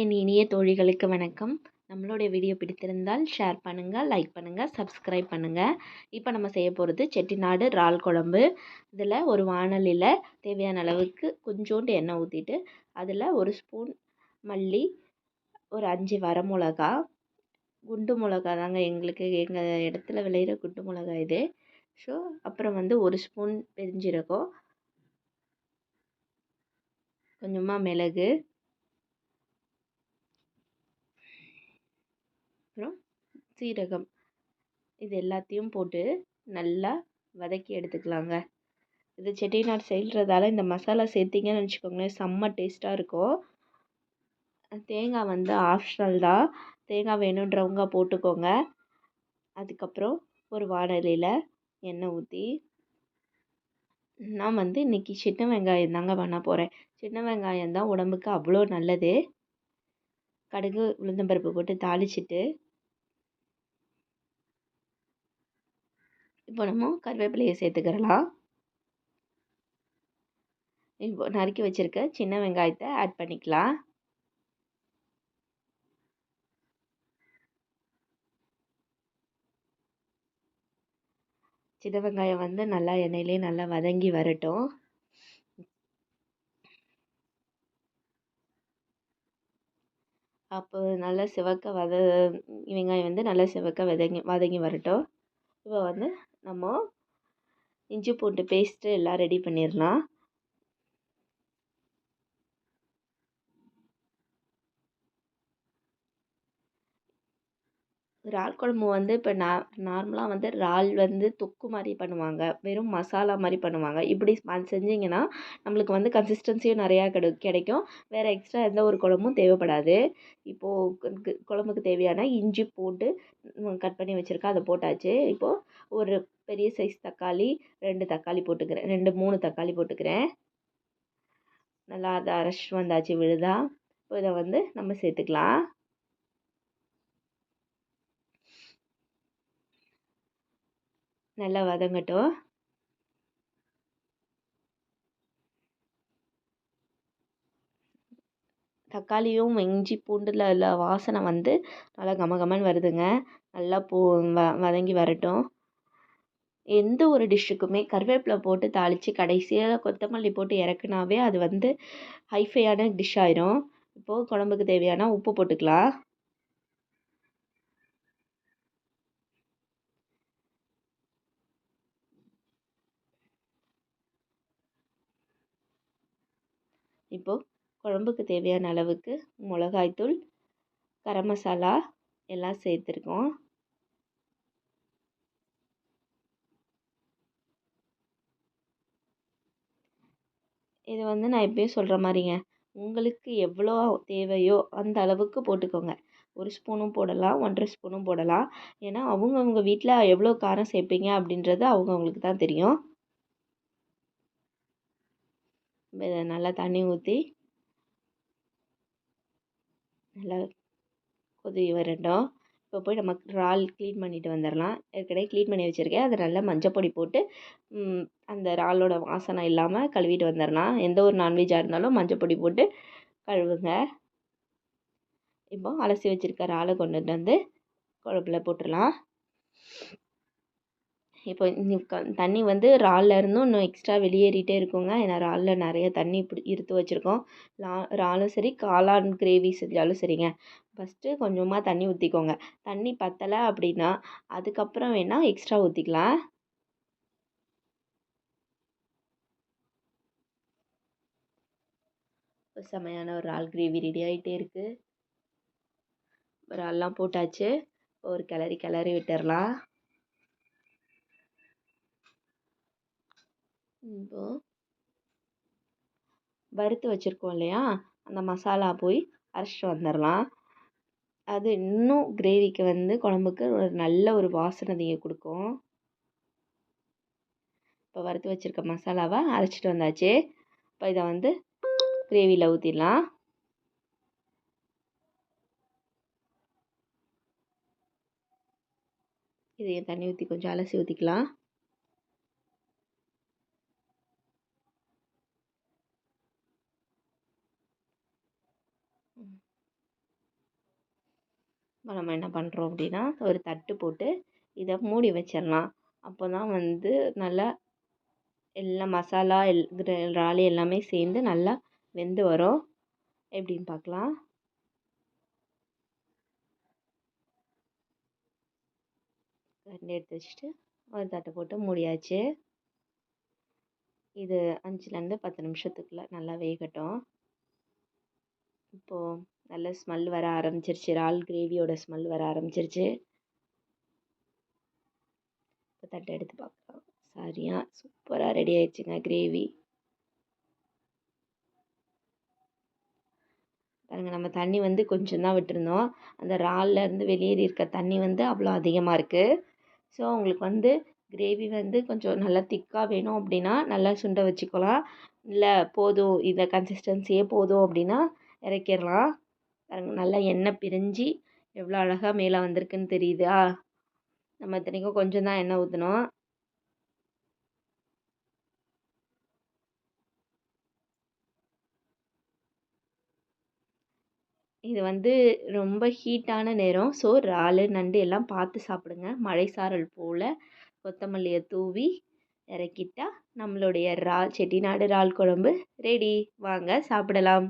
என் இனிய தோழிகளுக்கு வணக்கம். நம்மளுடைய வீடியோ பிடித்திருந்தால் ஷேர் பண்ணுங்கள் லைக் பண்ணுங்கள் சப்ஸ்கிரைப் பண்ணுங்கள் இப்போ நம்ம செய்ய போகிறது செட்டிநாடு இறால் குழம்பு. இதில் ஒரு வாணலியில் தேவையான அளவுக்கு கொஞ்சோண்டு எண்ணெய் ஊற்றிட்டு அதில் ஒரு ஸ்பூன் மல்லி ஒரு அஞ்சு வரமிளகா குண்டு மிளகா தாங்க எங்களுக்கு எங்கள் இடத்துல விளையிற குண்டு மிளகா இது. ஸோ அப்புறம் வந்து ஒரு ஸ்பூன் பெருஞ்சீரகம் கொஞ்சமாக மிளகு அப்புறம் சீரகம். இது எல்லாத்தையும் போட்டு நல்லா வதக்கி எடுத்துக்கலாங்க. இது செட்டிநாடு செய்கிறதால இந்த மசாலா சேர்த்திங்கன்னு வச்சுக்கோங்களேன் செம்ம டேஸ்ட்டாக இருக்கும். தேங்காய் வந்து ஆப்ஷனல் தான். தேங்காய் வேணுன்றவங்க போட்டுக்கோங்க. அதுக்கப்புறம் ஒரு வானலியில் எண்ணெய் ஊற்றி நான் வந்து இன்றைக்கி சின்ன வெங்காயம் தாங்க பண்ண போகிறேன் சின்ன வெங்காயம் தான் உடம்புக்கு அவ்வளோ நல்லது. கடுகு உளுந்தம்பருப்பு போட்டு தாளிச்சிட்டு இப்போ நம்ம கருவேப்பிலையை சேர்த்துக்கிறலாம் இப்போ நறுக்கி வச்சுருக்க சின்ன வெங்காயத்தை ஆட் பண்ணிக்கலாம். சின்ன வெங்காயம் வந்து நல்லா எண்ணெயிலே நல்லா வதங்கி வரட்டும். அப்போ நல்லா சிவக்க வத வெங்காயம் வந்து நல்லா சிவக்க வதங்கி வதங்கி வரட்டும். இப்போ வந்து நம்ம இஞ்சி பூண்டு பேஸ்ட்டு எல்லாம் ரெடி பண்ணிடலாம் இறால் குழம்பு வந்து இப்போ நான் நார்மலாக வந்து இறால் வந்து தொக்கு மாதிரி பண்ணுவாங்க. வெறும் மசாலா மாதிரி பண்ணுவாங்க. இப்படி செஞ்சிங்கன்னா நம்மளுக்கு வந்து கன்சிஸ்டன்சியும் நிறையா கிடை கிடைக்கும். வேறு எக்ஸ்ட்ரா எந்த ஒரு குழம்பும் தேவைப்படாது. இப்போது குழம்புக்கு தேவையான இஞ்சி போட்டு கட் பண்ணி வச்சுருக்கேன். அதை போட்டாச்சு. இப்போது ஒரு பெரிய சைஸ் தக்காளி ரெண்டு தக்காளி போட்டுக்கிறேன். ரெண்டு மூணு தக்காளி போட்டுக்கிறேன். நல்லா அதை அரைச்சிட்டு வந்தாச்சு விழுதா. இப்போ இதை வந்து நம்ம சேர்த்துக்கலாம். நல்லா வதங்கட்டும். தக்காளியும் இஞ்சி பூண்டில் உள்ள வாசனை வந்து நல்லா கம கமன்னு வருதுங்க. நல்லா பூ வ வதங்கி வரட்டும். எந்த ஒரு டிஷ்ஷுக்குமே கருவேப்பிலை போட்டு தாளித்து கடைசியாக கொத்தமல்லி போட்டு இறக்குனாவே அது வந்து ஹைஃபையான டிஷ் ஆயிரும் இப்போது குழம்புக்கு தேவையான உப்பு போட்டுக்கலாம். இப்போது குழம்புக்கு தேவையான அளவுக்கு மிளகாய்த்தூள் கரம் மசாலா எல்லாம் சேர்த்துருக்கோம். இது வந்து நான் எப்பயும் சொல்கிற மாதிரிங்க. உங்களுக்கு எவ்வளோ தேவையோ அந்த அளவுக்கு போட்டுக்கோங்க. ஒரு ஸ்பூனும் போடலாம் ஒன்றரை ஸ்பூனும் போடலாம். ஏன்னா அவங்கவுங்க வீட்டில் எவ்வளோ காரம் சேர்ப்பீங்க அப்படின்றது அவங்கவுங்களுக்கு தான் தெரியும் இதை நல்லா தண்ணி ஊற்றி நல்லா கொதி வரட்டும். இப்போ போய் நம்ம இறால் க்ளீன் பண்ணிட்டு வந்துடலாம் ஏற்கனவே க்ளீன் பண்ணி வச்சுருக்கேன். அதை நல்லா மஞ்சப்பொடி போட்டு அந்த இறாலோட வாசனை இல்லாமல் கழுவிட்டு வந்துடலாம் எந்த ஒரு நான்வெஜ்ஜாக இருந்தாலும் மஞ்சப்பொடி போட்டு கழுவுங்க. இப்போ அலசி வச்சுருக்க இறாலை கொண்டுட்டு வந்து குழம்புல போட்டுடலாம் இப்போ தண்ணி வந்து இறால்ல இருந்தும் இன்னும் எக்ஸ்ட்ரா வெளியேறிட்டே இருக்குங்க. ஏன்னா இறால்ல நிறைய தண்ணி இப்படி இருத்து வச்சுருக்கோம். லா இறாலும் சரி காளான் கிரேவி செஞ்சாலும் சரிங்க. ஃபஸ்ட்டு கொஞ்சமாக தண்ணி ஊற்றிக்கோங்க தண்ணி பத்தலை அப்படின்னா அதுக்கப்புறம் வேணால் எக்ஸ்ட்ரா ஊற்றிக்கலாம் செமையான ஒரு இறால் கிரேவி ரெடி ஆகிட்டே இருக்குது இறால்லாம் போட்டாச்சு. ஒரு கிளறி கிளறி விட்டுறலாம். இப்போது வறுத்து வச்சுருக்கோம் இல்லையா? அந்த மசாலா போய் அரைச்சிட்டு வந்துடலாம். அது இன்னும் கிரேவிக்கு வந்து குழம்புக்கு ஒரு நல்ல ஒரு வாசனை கொடுக்கும். இப்போ வறுத்து வச்சுருக்க மசாலாவை அரைச்சிட்டு வந்தாச்சு. இப்போ இதை வந்து கிரேவியில் ஊற்றிடலாம் இதையும் தண்ணி ஊற்றி கொஞ்சம் அலசி ஊற்றிக்கலாம் இப்போ நம்ம என்ன பண்ணுறோம் அப்படின்னா ஒரு தட்டு போட்டு இதை மூடி வச்சிடலாம். அப்போ தான் வந்து நல்லா எல்லா மசாலா எல் இறால் எல்லாமே சேர்ந்து நல்லா வெந்து வரும். எப்படின்னு பார்க்கலாம். கரண்டி எடுத்து வச்சுட்டு ஒரு தட்டை போட்டு மூடியாச்சு. இது அஞ்சுலேருந்து பத்து நிமிஷத்துக்குள்ளே நல்லா வேகட்டும். இப்போது நல்ல ஸ்மெல் வர ஆரம்பிச்சிருச்சு. இறால் கிரேவியோட ஸ்மெல் வர ஆரம்பிச்சிருச்சு. இப்போ தட்டை எடுத்து பார்க்கலாம். சரியாக சூப்பராக ரெடி ஆயிடுச்சுங்க கிரேவி பாருங்கள் நம்ம தண்ணி வந்து கொஞ்சம் தான் விட்டுருந்தோம். அந்த இறால்லேருந்து வெளியேறி இருக்க தண்ணி வந்து அவ்வளோ அதிகமாக இருக்குது ஸோ உங்களுக்கு வந்து கிரேவி வந்து கொஞ்சம் நல்லா திக்காக வேணும் அப்படின்னா நல்லா சுண்ட வச்சுக்கலாம். இல்லை போதும் இந்த கன்சிஸ்டன்சியே போதும் அப்படின்னா இறக்கிடலாம் பாருங்கள் நல்லா எண்ணெய் பிரிஞ்சு எவ்வளோ அழகாக மேலே வந்திருக்குன்னு தெரியுதா? நம்ம இத்தனைக்கும் கொஞ்சம் தான் எண்ணெய் ஊற்றணும் இது வந்து ரொம்ப ஹீட்டான நேரம். ஸோ இறாலு நண்டு எல்லாம் பார்த்து சாப்பிடுங்க. மழை சாரல் போல் கொத்தமல்லியை தூவி இறக்கிட்டா நம்மளுடைய இறால் செட்டிநாடு இறால் குழம்பு ரெடி வாங்க சாப்பிடலாம்.